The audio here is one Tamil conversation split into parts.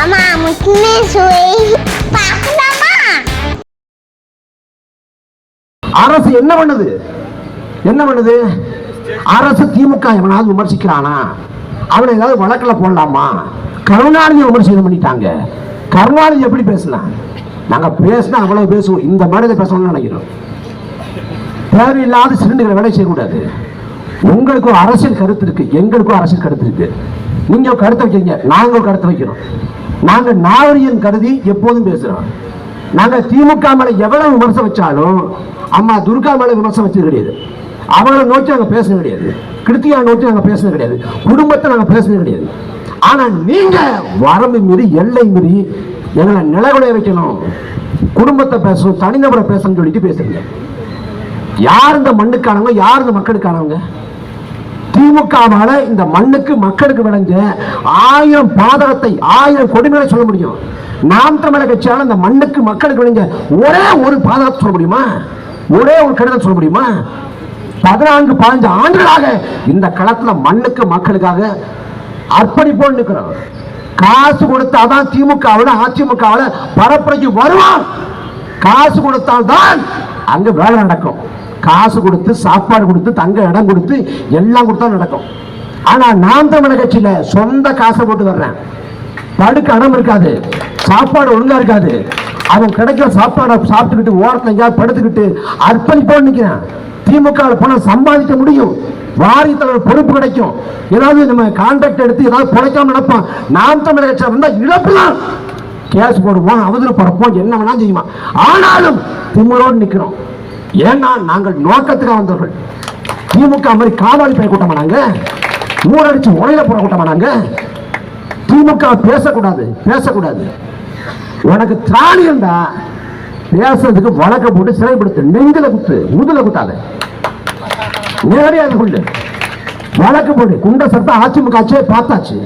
அம்மா முக்கியமே சுவை பார்க்கலாமா அரசு என்ன பண்ணுது? என்ன பண்ணுது? அரசு திமுக எவனாவது விமர்சிக்கிறானா? அவனை ஏதாவது வழக்கில் போடலாமா? கருணாநிதி விமர்சனம் பண்ணிட்டாங்க. கருணாநிதி எப்படி பேசலாம் நாங்க பேசினா அவ்வளவு பேசுவோம். இந்த மேடையில் பேசணும்னு நினைக்கிறோம். தேவையில்லாத சிலிண்டர்களை வேலை செய்யக்கூடாது. உங்களுக்கு ஒரு அரசியல் கருத்து இருக்கு. எங்களுக்கும் அரசியல் கருத்து இருக்கு. நீங்க ஒரு கருத்தை வைக்கிறீங்க. நாங்க கருத்தை வைக்கிறோம். நாங்க நாகரிகம் கருதி எப்போதும் பேசுறோம். நாங்க திமுக மேல எவ்வளவு விமர்சனம் வச்சாலும் அம்மா துர்கா மேல விமர்சனம் வச்சது கிடையாது. அவங்களை நோக்கி நாங்க பேசுனது கிடையாது. கிருத்தியா நோக்கி நாங்க பேசுறது கிடையாது. குடும்பத்தை நாங்க பேசுறது கிடையாது. ஆனா நீங்க வரம்பு மீறி எல்லை மீறி எங்களை நிலகுலைய வைக்கணும். குடும்பத்தை பேசணும் தனிநபரை பேசணும்னு சொல்லிட்டு பேசுறீங்க. யார் இந்த மண்ணுக்கானவங்க யார் இந்த மக்களுக்கானவங்க திமுகவால இந்த மண்ணுக்கு மக்களுக்கு விளைஞ்ச ஆயிரம் பாதகத்தை ஆயிரம் கொடுமைகளை சொல்ல முடியும். நாம் தமிழக கட்சியால் இந்த மண்ணுக்கு மக்களுக்கு விளைஞ்ச ஒரே ஒரு பாதகத்தை சொல்ல முடியுமா? ஒரே ஒரு கடிதம் சொல்ல முடியுமா? பதினான்கு பதினஞ்சு ஆண்டுகளாக இந்த களத்துல மண்ணுக்கு மக்களுக்காக அர்ப்பணிப்போடு நிற்கிறோம். காசு கொடுத்தாதான் திமுகவோட அதிமுகவோட பரப்புரைக்கு வருவான். காசு கொடுத்தால்தான் அங்க வேலை நடக்கும். காசு கொடுத்து சாப்பாடு கொடுத்து தங்க இடம் கொடுத்து எல்லாம் கொடுத்தா நடக்கும். ஆனா நான் தமிழக கட்சியில சொந்த காசை போட்டு வர்றேன். படுக்க இடம் இருக்காது சாப்பாடு ஒழுங்கா இருக்காது. அவன் கிடைக்கிற சாப்பாடை சாப்பிட்டுக்கிட்டு ஓரத்துல எங்கேயாவது படுத்துக்கிட்டு அர்ப்பணிப்போன்னு நிற்கிறேன் திமுக பணம் சம்பாதிக்க முடியும். வாரிய தலைவர் பொறுப்பு கிடைக்கும். ஏதாவது நம்ம கான்ட்ராக்ட் எடுத்து ஏதாவது பிழைக்காம நடப்பான். நாம் தமிழக கட்சியில் இருந்தால் இழப்பு தான். கேஸ் போடுவோம் அவதூறு பறப்போம் என்ன வேணாலும் செய்யுமா ஆனாலும் திமுறோடு நிற்கிறோம் ஏன்னா நாங்கள் நோக்கத்துக்காக வந்தவர்கள். திமுக மாதிரி காவாலி பய கூட்டமா நாங்க? ஊரடிச்சு உரையில போற கூட்டமா நாங்க? திமுக பேசக்கூடாது பேசக்கூடாது. உனக்கு திராணி இருந்தா பேசுறதுக்கு வழக்க போட்டு சிறைப்படுத்து. நெஞ்சில குத்து முதுல குத்தாத. நேரடியாக கொள்ளு வழக்கு போடு. குண்ட சட்டம் அதிமுக ஆச்சே பார்த்தாச்சு.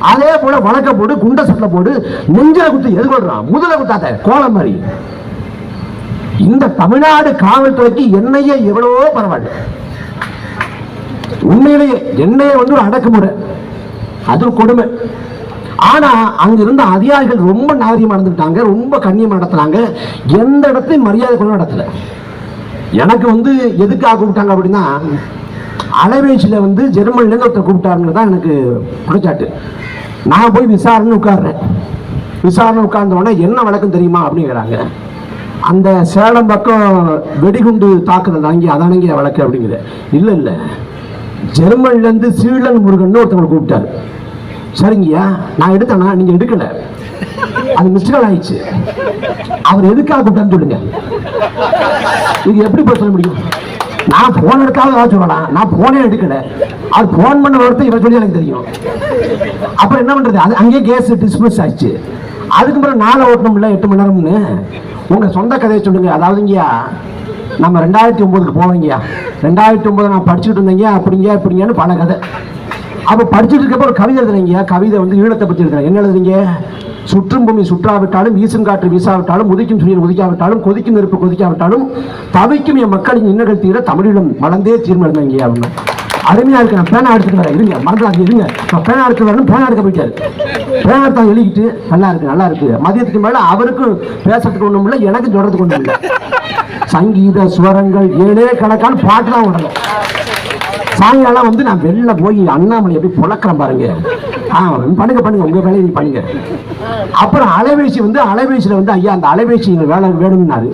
அதே போல வழக்க போடு குண்ட சட்டை போடு நெஞ்சில குத்து எது கொள்றான்? முதல குத்தாத. கோலம் மாதிரி. இந்த தமிழ்நாடு காவல்துறைக்கு என்னையே எவ்வளவோ பரவாயில்ல. உண்மையிலேயே என்னையே வந்து ஒரு அடக்குமுறை. அது கொடுமை. ஆனா அங்க இருந்த அதிகாரிகள் ரொம்ப நாகரிகமா நடந்துட்டாங்க ரொம்ப கண்ணியமா நடத்துனாங்க எந்த இடத்தையும் மரியாதை கொண்டு நடத்தல. எனக்கு வந்து எதுக்காக கூப்பிட்டாங்க அப்படின்னா அலைபேசியில வந்து ஜெர்மன்ல இருந்து ஒருத்தர் கூப்பிட்டாருன்னு தான் எனக்கு குறைச்சாட்டு நான் போய் விசாரணை உட்காடுறேன் விசாரணை உட்கார்ந்த உடனே என்ன வழக்கம் தெரியுமா அப்படிங்கிறாங்க. அந்த சேலம் பக்கம் வெடிகுண்டு தாக்குதல் தாங்கி அதானங்க வழக்கு அப்படிங்கிற இல்ல இல்ல. ஜெர்மன்ல இருந்து சீலன் முருகன் ஒருத்தவங்களை கூப்பிட்டாரு. சரிங்கய்யா நான் எடுத்தேனா? நீங்க எடுக்கல. அது மிஸ்டேக் ஆயிடுச்சு. அவர் எதுக்காக கூப்பிட்டான்னு சொல்லுங்க. இது எப்படி போய் சொல்ல முடியும்? நான் போன் எடுக்காத ஏதாவது சொல்லலாம் நான் போனே எடுக்கல. அது போன் பண்ண ஒருத்தர் இவன் சொல்லி எனக்கு தெரியும். அப்புறம் என்ன பண்றது? அது அங்கேயே கேஸ் டிஸ்மிஸ் ஆயிடுச்சு. அதுக்கு பிறகு நாளை ஓட்டணும்ல எட்டு மணி நேரம்னு? உங்க சொந்த கதையை சொல்லுங்க. அதாவதுங்கய்யா நம்ம ரெண்டாயிரத்தி ஒன்பதுக்கு போனோங்கய்யா ரெண்டாயிரத்தி ஒன்பது நான் படிச்சுட்டு இருந்தேங்க அப்படிங்க இப்படிங்கன்னு பல கதை. அப்போ படிச்சுட்டு இருக்கப்ப ஒரு கவிதை எழுதுனீங்க கவிதை வந்து ஈழத்தை பற்றி எழுதுறேன் என்ன எழுதுறீங்க சுற்றும் பூமி சுற்றாவிட்டாலும் வீசும் காற்று வீசாவிட்டாலும் உதிக்கும் சூரியன் உதிக்காவிட்டாலும் கொதிக்கும் நெருப்பு கொதிக்காவிட்டாலும் தவிக்கும் என் மக்களின் இன்னல்கள் தீர தமிழிலும் வளர்ந்தே தீர்மானம் தீர்மானங்க அப்படின்னு அருமையா இருக்கு. நான் பேனா எடுத்துட்டு வரேன். இருங்க மறந்துடாது இருங்க. நான் பேனா எடுத்து வரணும் பேனா எடுக்க போயிட்டாரு. பேனா தான் எழுதிட்டு நல்லா இருக்கு நல்லா இருக்கு. மதியத்துக்கு மேல அவருக்கும் பேசுறதுக்கு ஒண்ணும் இல்லை எனக்கு சொல்றதுக்கு ஒன்றும் இல்லை. சங்கீத சுவரங்கள் ஏழே கணக்கான பாட்டு தான் விடணும் சாயங்காலம் வந்து நான் வெளில போய் அண்ணாமலை எப்படி புழக்கிறேன் பாருங்க. ஆ பண்ணுங்க பண்ணுங்க உங்க வேலையை பண்ணுங்க. அப்புறம் அலைபேசி வந்து அலைபேசியில வந்து ஐயா அந்த அலைபேசி எங்க வேலை வேணும்னாரு.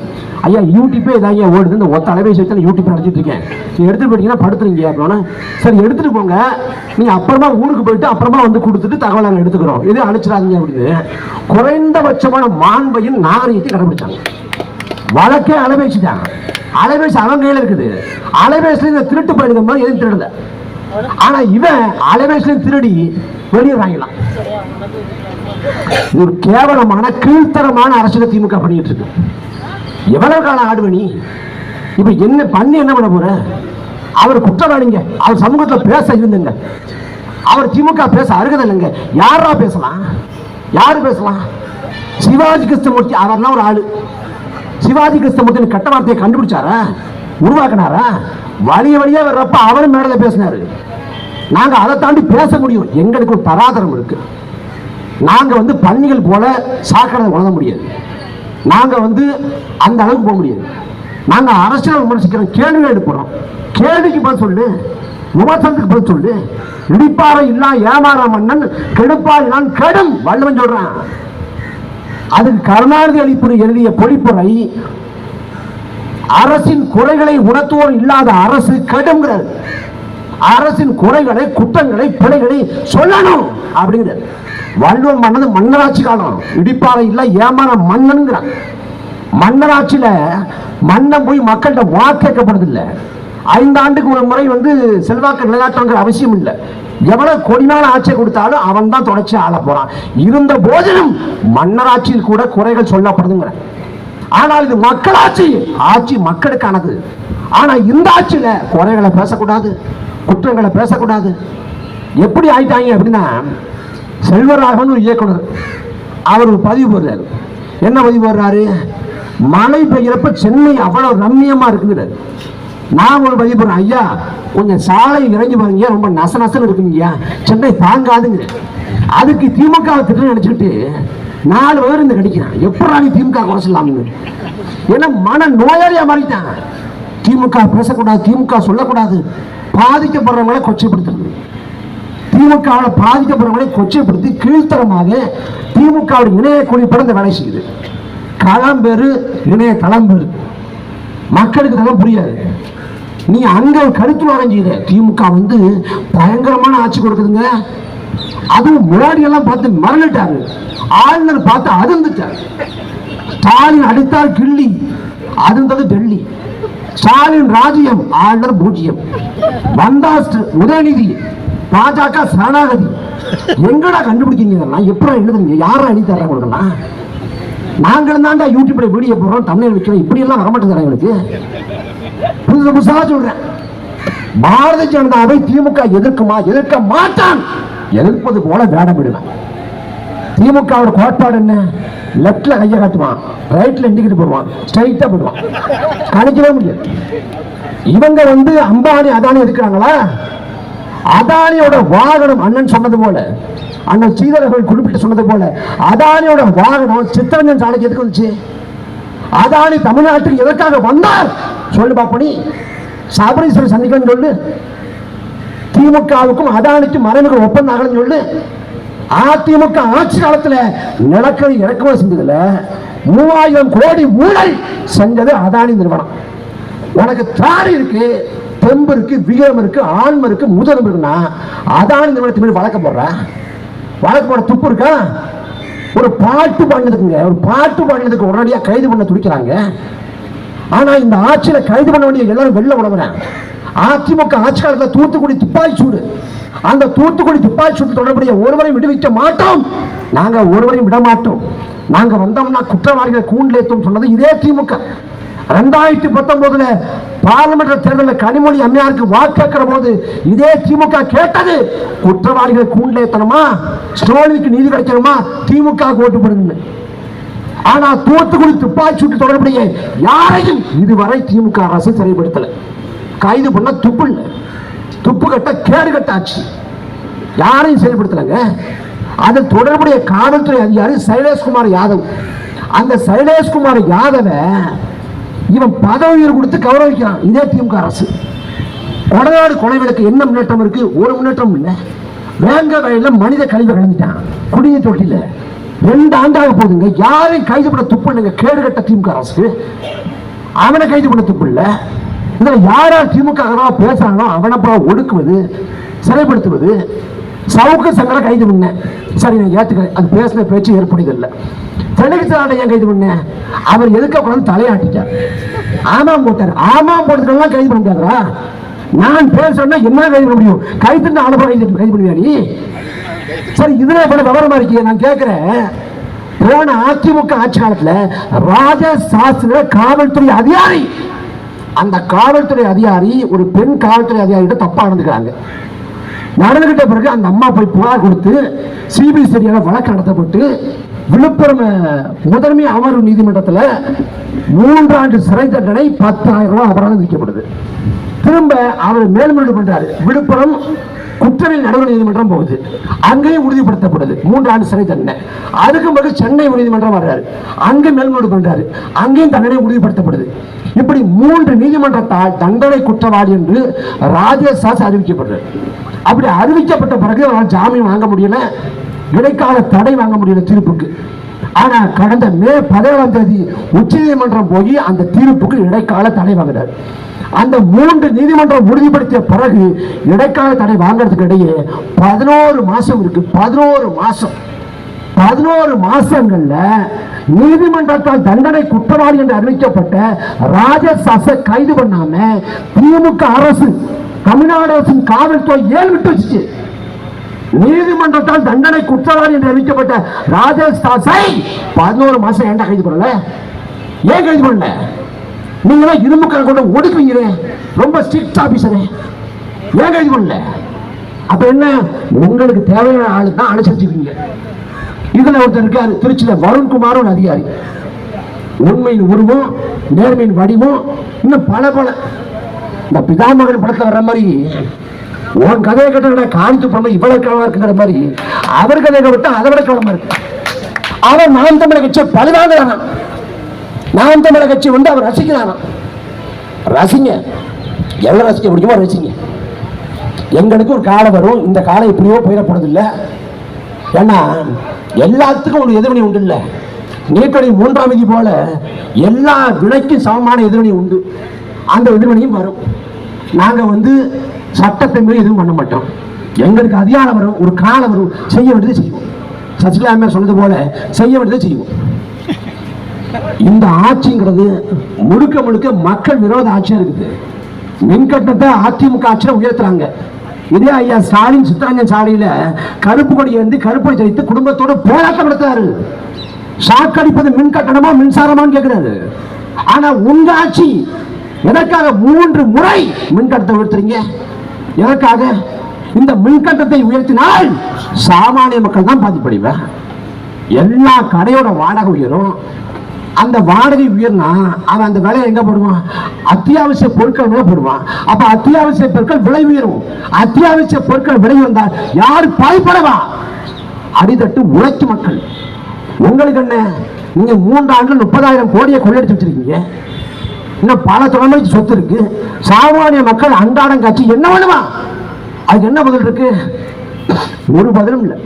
ஐயா யூடியூப்பே இதான் ஐயா ஓடுது. இந்த ஒத்த அலைபேசி வச்சு யூடியூப் நடத்திட்டு இருக்கேன். நீ எடுத்துட்டு போயிட்டீங்கன்னா படுத்துறீங்க அப்படின்னா சரி எடுத்துட்டு போங்க. நீங்க அப்புறமா ஊருக்கு போயிட்டு அப்புறமா வந்து கொடுத்துட்டு தகவல் நாங்கள் எடுத்துக்கிறோம். இது அனுப்பிச்சிடாதீங்க அப்படின்னு. குறைந்தபட்சமான மாண்பையும் நாகரிகத்தை கடைபிடிச்சாங்க. வழக்கே அலைபேசி தான் அலைபேசி அவன் கையில் இருக்குது. அலைபேசில இந்த திருட்டு பயிர்கள் மாதிரி எதுவும் திருடல. ஆனா இவன் அலைபேசில திருடி வெளியே வாங்கலாம் ஒரு கேவலமான கீழ்த்தரமான அரசியலை திமுக பண்ணிட்டு இருக்கு. எவ்வளவு காலம் ஆடுவ இப்ப என்ன பண்ணி என்ன பண்ண போற? அவர் குற்றவாளிங்க. அவர் சமூகத்துல பேச இருந்துங்க. அவர் திமுக பேச அருகதை இல்லைங்க. யாரா பேசலாம்? யாரு பேசலாம்? சிவாஜி கிருஷ்ணமூர்த்தி. அவர்லாம் ஒரு ஆளு. சிவாஜி கிருஷ்ணமூர்த்தி கட்ட வார்த்தையை கண்டுபிடிச்சாரா? உருவாக்குனாரா? வழிய வழியா வர்றப்ப அவரும் மேடல பேசினாரு. நாங்க அதை தாண்டி பேச முடியும். எங்களுக்கு ஒரு பராதரம் இருக்கு. நாங்க வந்து பன்னிகள் போல சாக்கடை உணர முடியாது. நாங்க வந்து அந்த அளவுக்கு போக முடியாது. நாங்க அரசியல் விமர்சிக்கிறோம். கேள்வி எடுக்கிறோம் கேள்விக்கு பதில் சொல்லு. விமர்சனத்துக்கு பதில் சொல்லு. இடிப்பாறை இல்லா ஏமாற மன்னன் கெடுப்பாறை நான் கெடும் வள்ளுவன் சொல்றான். அதுக்கு கருணாநிதி அளிப்பு எழுதிய பொழிப்புரை அரசின் குறைகளை உணர்த்துவோர் இல்லாத அரசு கடுங்கிறது அரசின் குறைகளை குற்றங்களை பிழைகளை சொல்லணும் அப்படிங்கிறது வள்ளுவம் மன்னது மன்னராட்சி காலம் இடிப்பாறை இல்ல ஏமான மன்னனுங்கிறான் மன்னராட்சியில மன்னன் போய் மக்கள்கிட்ட வாக்கேற்கப்படுது இல்ல ஐந்தாண்டுக்கு ஒரு முறை வந்து செல்வாக்கு நிலைநாட்டங்கிற அவசியம் இல்லை. எவ்வளவு கொடிநாள் ஆட்சியை கொடுத்தாலும் அவன் தான் தொடர்ச்சி ஆள போறான். இருந்த போதிலும் மன்னராட்சியில் கூட குறைகள் சொல்லப்படுதுங்கிற. ஆனால் இது மக்களாட்சி. ஆட்சி மக்களுக்கானது. ஆனா இந்த ஆட்சியில குறைகளை பேசக்கூடாது குற்றங்களை பேசக்கூடாது. எப்படி ஆயிட்டாங்க அப்படின்னா செல்வராகவன் ஒரு இயக்குனர். அவர் ஒரு பதிவு போடுறாரு. என்ன பதிவு போடுறாரு? மழை பெய்யறப்ப சென்னை அவ்வளவு ரம்மியமா இருக்குங்கிறார் நான் ஒரு பதிவு ஐயா கொஞ்சம் சாலை இறங்கி பாருங்க ரொம்ப நச நசன்னு இருக்குங்கய்யா. சென்னை தாங்காதுங்க. அதுக்கு திமுக திட்டம் நினைச்சுக்கிட்டு நாலு பேர் இந்த கிடைக்கிறான் எப்படா நீ திமுக குறை ஏன்னா மன நோயாளியா மாறிட்டான். திமுக பேசக்கூடாது திமுக சொல்லக்கூடாது. பாதிக்கப்படுறவங்களை கொச்சைப்படுத்துறது. திமுகவில் பாதிக்கப்படுறவங்களை கொச்சைப்படுத்தி கீழ்த்தரமாக திமுகவுடைய இணைய குழிப்பட இந்த வேலை செய்யுது. களம்பேரு இணைய தளம் மக்களுக்கு தான் புரியாது. நீ அங்க கருத்து வரைஞ்சித திமுக வந்து பயங்கரமான ஆட்சி கொடுக்குதுங்க. அதுவும் முன்னாடி எல்லாம் பார்த்து மறந்துட்டாரு ஆளுநர் பார்த்து அதிர்ந்துட்டார். ஸ்டாலின் அடித்தால் கிள்ளி. அதிர்ந்தது டெல்லி. ஸ்டாலின் ராஜ்யம் ஆளுநர் பூஜ்ஜியம். வந்தா உதயநிதி பாஜக சரணாகதி. எங்கடா கண்டுபிடிக்கீங்க இதெல்லாம்? எப்படி எழுதுங்க யாரா எழுதி தர்றாங்க நாங்களும் தாண்டா யூடியூப்ல வீடியோ போடுறோம் தமிழ் வைக்கிறோம். இப்படி எல்லாம் வரமாட்டேங்கிறாங்க எங்களுக்கு. புதுசு புதுசா சொல்றேன். பாரதிய ஜனதாவை திமுக எதிர்க்குமா? எதிர்க்க மாட்டான். எதிர்ப்பது போல வேடமிடுவேன். திமுகவோட கோட்பாடு என்ன? லெப்ட்ல கையை காட்டுவான். ரைட்ல இண்டிகேட் போடுவான். ஸ்ட்ரைட்டா போடுவான். கணிக்கவே முடியாது. இவங்க வந்து அம்பானி அதானி இருக்கிறாங்களா அதானியோட வாகனம் அண்ணன் சொன்னது போல. அண்ணன் ஸ்ரீதரர்கள் குறிப்பிட்டு சொன்னது போல அதானியோட வாகனம் சித்தரஞ்சன் சாலைக்கு எதுக்கு வந்துச்சு? அதானி தமிழ்நாட்டுக்கு எதற்காக வந்தார்? சொல்லு பாப்பனி. சபரீஸ்வரர் சந்திக்கணும் சொல்லு. திமுகவுக்கும் அதானிக்கும் மறைமுக ஒப்பந்தம் ஆகணும்னு சொல்லு. அதிமுக ஆட்சி காலத்துல நிலக்கரி இறக்குமதி செஞ்சதுல மூவாயிரம் கோடி ஊழல் செஞ்சது அதானி நிறுவனம். உனக்கு தாடி இருக்கு தெம்பு இருக்கு வீரம் இருக்கு ஆன்ம இருக்கு முதலும் இருக்குன்னா அதானி நிறுவனத்தின் மேல வழக்க போடுற. வழக்கு போட துப்பு இருக்கா? ஒரு பாட்டு பண்ணதுக்குங்க ஒரு பாட்டு பண்ணதுக்கு உடனடியாக கைது பண்ண துடிக்கிறாங்க. ஆனா இந்த ஆட்சியில கைது பண்ண வேண்டிய எல்லாரும் வெளில உணவுறேன் அதிமுக ஆட்சி காலத்தில் தூத்துக்குடி துப்பாக்கி சூடு. அந்த தூத்துக்குடி துப்பாக்கி சூடு தொடர்புடைய ஒருவரையும் விடுவிக்க மாட்டோம். நாங்க ஒருவரையும் விட மாட்டோம். நாங்க வந்தோம்னா குற்றவாளிகளை கூண்டிலேத்தும் சொன்னது இதே திமுக. ரெண்டாயிரத்தி பத்தொன்பதுல பார்லிமெண்ட் தேர்தலில் கனிமொழி அம்மையாருக்கு வாக்கேற்கிற போது இதே திமுக கேட்டது. குற்றவாளிகளை கூண்டிலேத்தணுமா ஸ்டாலினுக்கு நீதி கிடைக்கணுமா? திமுக ஓட்டு போடுங்க. ஆனா தூத்துக்குடி துப்பாக்கி சூட்டு தொடர்புடைய யாரையும் இதுவரை திமுக அரசு சிறைப்படுத்தல கைது பண்ண துப்பு துப்பு கட்ட கேடு கட்ட ஆட்சி யாரையும் செயல்படுத்தலங்க அது தொடர்புடைய காவல்துறை அதிகாரி சைலேஷ்குமார் யாதவ். அந்த சைலேஷ்குமார் யாதவை இவன் பதவியில் கொடுத்து கொடுத்து கௌரவிக்கிறான். இதே திமுக அரசு. கொடநாடு கொலை விளக்கு என்ன முன்னேற்றம் இருக்கு? ஒரு முன்னேற்றம் இல்லை. வேங்க வயல்ல மனித கழிவை கலந்துட்டான். குடிய தொட்டில ரெண்டு ஆண்டாக போகுதுங்க யாரையும் கைது பண்ண துப்புங்க இல்லைங்க. கேடு கட்ட திமுக அரசு. அவனை கைது பண்ண துப்பு இல்லை. இதில் யார் யார் திமுக பேசுறாங்களோ அவனை அப்புறம் ஒடுக்குவது சிறைப்படுத்துவது சவுக்கு சங்கரை கைது பண்ணேன் சரி நான் ஏத்துக்கிறேன். அது பேசின பேச்சு ஏற்படுது இல்லை ஏன் கைது பண்ணேன் அவர் எதுக்க தலையாட்டிட்டார்? ஆமாம் போட்டார். ஆமாம் போட்டதுக்கெல்லாம் கைது பண்ண முடியாதா நான் பேர் சொன்னா என்ன கைது பண்ண முடியும்? கைது அனுபவம் கைது கைது பண்ணுவியா நீ? சரி இதுல இவ்வளவு விவரமா இருக்கீங்க. நான் கேட்கிறேன் போன அதிமுக ஆட்சி காலத்துல ராஜ சாஸ்திர காவல்துறை அதிகாரி அந்த காவல்துறை அதிகாரி ஒரு பெண் காவல்துறை அதிகாரிகிட்ட தப்பா நடந்துக்கிறாங்க. நடந்துகிட்ட பிறகு அந்த அம்மா போய் புகார் கொடுத்து சிபிசிஐடியால வழக்கு நடத்தப்பட்டு விழுப்புரம் முதன்மை அமர்வு நீதிமன்றத்தில் மூன்றாண்டு சிறை தண்டனை பத்தாயிரம் ரூபாய் அபராதம் விதிக்கப்படுது. திரும்ப அவர் மேல்முறையீடு பண்றாரு. விழுப்புரம் குற்றவியல் நடுவர் நீதிமன்றம் போகுது. அங்கேயும் உறுதிப்படுத்தப்படுது. மூன்று ஆண்டு சிறை தண்டனை. அதுக்கு பிறகு சென்னை உயர்நீதிமன்றம் வர்றாரு. அங்கே மேல்முறை பண்றாரு. அங்கேயும் தண்டனை உறுதிப்படுத்தப்படுது. இப்படி மூன்று நீதிமன்றத்தால் தண்டனை குற்றவாளி என்று ராஜேஷ் அறிவிக்கப்படுறாரு. அப்படி அறிவிக்கப்பட்ட பிறகு அவரால் ஜாமீன் வாங்க முடியல. இடைக்கால தடை வாங்க முடியல தீர்ப்புக்கு? ஆனா கடந்த மே பதினேழாம் தேதி உச்ச நீதிமன்றம் போய் அந்த தீர்ப்புக்கு இடைக்கால தடை வாங்கினார். அந்த மூன்று நீதிமன்றம் உறுதிப்படுத்திய பிறகு இடைக்கால தடை வாங்கறதுக்கு இடையே பதினோரு மாசம் இருக்கு. பதினோரு மாசம். பதினோரு மாசங்கள்ல நீதிமன்றத்தால் தண்டனை குற்றவாளி என்று அறிவிக்கப்பட்ட ராஜசாச கைது பண்ணாம திமுக அரசு தமிழ்நாடு அரசின் காவல்துறை ஏன் விட்டு வச்சுச்சு? நீதிமன்றத்தால் தண்டனை குற்றவாளி என்று அறிவிக்கப்பட்ட ராஜேஷ் தாஸை பதினோரு மாசம் ஏன்டா கைது பண்ணல? ஏன் கைது பண்ணல? நீங்களா இரும்பு கரை கொண்டு ஒடுக்குவீங்க ரொம்ப ஸ்ட்ரிக்ட் ஆபீசரே ஏன் கைது பண்ணல? அப்ப என்ன? உங்களுக்கு தேவையான ஆளு தான் அனுசரிச்சுக்கீங்க இதுல ஒருத்தர் இருக்காரு திருச்சியில வருண்குமார் ஒரு அதிகாரி. உண்மையின் உருவம் நேர்மையின் வடிவம் இன்னும் பல பல. இந்த பிதாமகன் படத்தில் வர்ற மாதிரி உன் கதையை கேட்ட காணித்து போன இவ்வளவு கிழமா இருக்குங்கிற மாதிரி அவர் கதையை விட்டா அதை விட கிழமா இருக்கு. அவன் நாம் தமிழக கட்சியை பழுதாகிறானா நாம் தமிழக கட்சி வந்து அவர் ரசிக்கிறானா? ரசிங்க. எவ்வளவு ரசிக்க முடியுமோ ரசிங்க. எங்களுக்கு ஒரு காலம் வரும். இந்த காலம் எப்படியோ போயிடப்படுறதில்லை ஏன்னா எல்லாத்துக்கும் ஒரு எதிர்வினை உண்டு இல்லை நீட்டடி மூன்றாம் விதி போல எல்லா விலைக்கும் சமமான எதிர்வினை உண்டு. அந்த எதிர்வினையும் வரும். நாங்கள் வந்து சட்டத்தை மீறி எதுவும் பண்ண மாட்டோம். எங்களுக்கு அதிகாரம் வரும் ஒரு காலம் வரும் செய்ய வேண்டியதை செய்வோம். சசிகலா அம்மா சொன்னது போல செய்ய வேண்டியதை செய்வோம். இந்த ஆட்சிங்கிறது முழுக்க முழுக்க மக்கள் விரோத ஆட்சியா இருக்குது. மின்கட்டணத்தை அதிமுக ஆட்சியை உயர்த்துறாங்க. இதே ஐயா ஸ்டாலின் சித்தரஞ்சன் சாலையில கருப்பு கொடி வந்து கருப்பை தெரிவித்து குடும்பத்தோட போராட்டம் நடத்துறாரு. சாக்கடிப்பது மின் கட்டணமா மின்சாரமான்னு கேட்கிறாரு ஆனா உங்க ஆட்சி எதற்காக மூன்று முறை மின் கட்டணத்தை உயர்த்துறீங்க? எதற்காக இந்த மின்கட்டத்தை உயர்த்தினால் சாமானிய மக்கள் தான் பாதிப்படைவர். எல்லா கடையோட வாடகை உயரும். அந்த வாடகை உயர்னா அவன் அந்த விலையை எங்க போடுவான்? அத்தியாவசிய பொருட்கள் மேல போடுவான். அப்ப அத்தியாவசிய பொருட்கள் விலை உயரும். அத்தியாவசிய பொருட்கள் விலை வந்தால் யாரு பாய்படவா அடிதட்டு உழைக்கும் மக்கள். உங்களுக்கு என்ன? நீங்க மூன்று ஆண்டு முப்பதாயிரம் கோடியை கொள்ளடிச்சு வச்சிருக்கீங்க. இன்னும் பல தலைமுறைக்கு சொத்து இருக்கு. சாமானிய மக்கள் அன்றாடம் காட்சி என்ன பண்ணுவா அதுக்கு என்ன பதில் இருக்கு? ஒரு பதிலும் இல்லை.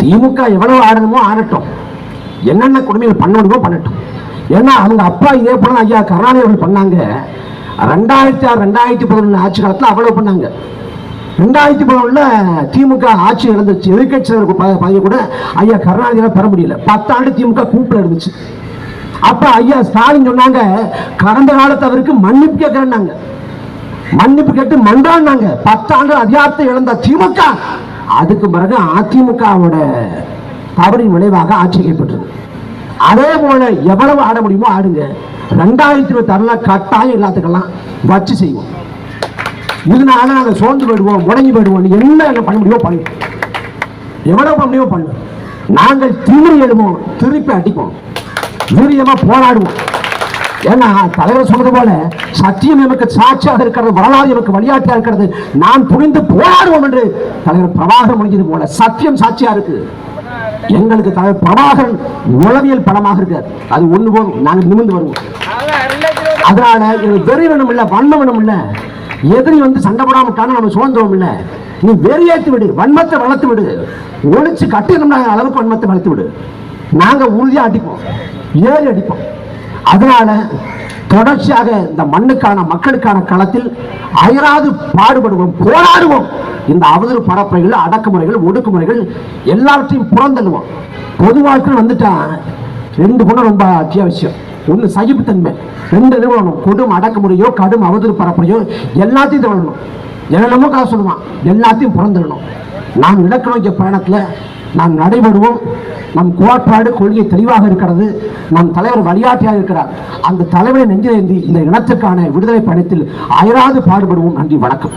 திமுக எவ்வளவு ஆடணுமோ ஆடட்டும். என்னென்ன கொடுமைகள் பண்ண முடியுமோ பண்ணட்டும். ஏன்னா அவங்க அப்பா இதே போல ஐயா கருணாநிதி அவர்கள் பண்ணாங்க. ரெண்டாயிரத்தி ஆறு ரெண்டாயிரத்தி பதினொன்று ஆட்சி காலத்தில் அவ்வளவு பண்ணாங்க. ரெண்டாயிரத்தி பதினொன்றுல திமுக ஆட்சி நடந்துச்சு எதிர்கட்சி தலைவர் பதவி கூட ஐயா கருணாநிதியால பெற முடியல. பத்தாண்டு திமுக கூப்பிட்டு இருந்துச்சு. அப்ப ஐயா ஸ்டாலின் சொன்னாங்க கடந்த காலத்தை அவருக்கு மன்னிப்பு கேட்கிறேன்னாங்க. மன்னிப்பு கேட்டு மன்றாடினாங்க பத்தாண்டு அதிகாரத்தை இழந்த திமுக அதுக்கு பிறகு அதிமுகவோட தவறின் விளைவாக ஆட்சி ஏற்பட்டது அதே போல எவ்வளவு ஆட முடியுமோ ஆடுங்க. ரெண்டாயிரத்தி இருபத்தி ஆறுல கட்டாயம் எல்லாத்துக்கெல்லாம் வச்சு செய்வோம். இதனால நாங்க சோர்ந்து போயிடுவோம் முடங்கி போயிடுவோம் என்ன என்ன பண்ண முடியுமோ பண்ணு எவ்வளவு பண்ண முடியுமோ பண்ணு நாங்கள் திமிரி எழுவோம் திருப்பி அடிப்போம். வீரியமா போராடுவோம். ஏன்னா தலைவர் சொன்னது போல சத்தியம் எமக்கு சாட்சியாக இருக்கிறது வரலாறு எமக்கு வழிகாட்டியா இருக்கிறது. நாம் புரிந்து போராடுவோம் என்று தலைவர் பிரபாகரன் முடிஞ்சது போல சத்தியம் சாட்சியா இருக்கு. எங்களுக்கு தலைவர் பிரபாகரன் உளவியல் படமாக இருக்கார். அது ஒண்ணு போதும் நாங்கள் நிமிந்து வருவோம். அதனால எங்களுக்கு வெறி வேணும் இல்ல வன்மம் வேணும் இல்ல. எதிரி வந்து சண்டை போடாம நம்ம சுதந்திரம் இல்ல. நீ வெறியேற்றி விடு வன்மத்தை வளர்த்து விடு. ஒழிச்சு கட்டிடம்னா அளவுக்கு வன்மத்தை வளர்த்து விடு. நாங்கள் உறுதியாக அடிப்போம். ஏறி அடிப்போம். அதனால தொடர்ச்சியாக இந்த மண்ணுக்கான மக்களுக்கான களத்தில் அயராது பாடுபடுவோம் போராடுவோம். இந்த அவதூறு பரப்புரைகள் அடக்குமுறைகள் ஒடுக்குமுறைகள் எல்லாவற்றையும் புறந்தள்ளுவோம் பொது வாழ்க்கையில் வந்துட்டா ரெண்டு குணம் ரொம்ப அத்தியாவசியம். ஒன்று சகிப்புத்தன்மை ரெண்டு நிறுவனம் கொடும் அடக்குமுறையோ கடும் அவதூறு பரப்புரையோ எல்லாத்தையும் தவறணும் என்னென்னமோ காசு சொல்லுவான் எல்லாத்தையும் புறந்துடணும் நாம் இலக்கு நோக்கிய பயணத்தில் நாம் நடைபெறுவோம். நம் கோட்பாடு கொள்கை தெளிவாக இருக்கிறது. நம் தலைவர் வழிகாட்டியாக இருக்கிறார். அந்த தலைவரை நெஞ்சிலேந்தி இந்த இனத்துக்கான விடுதலை பயணத்தில் அயராது பாடுபடுவோம். நன்றி வணக்கம்.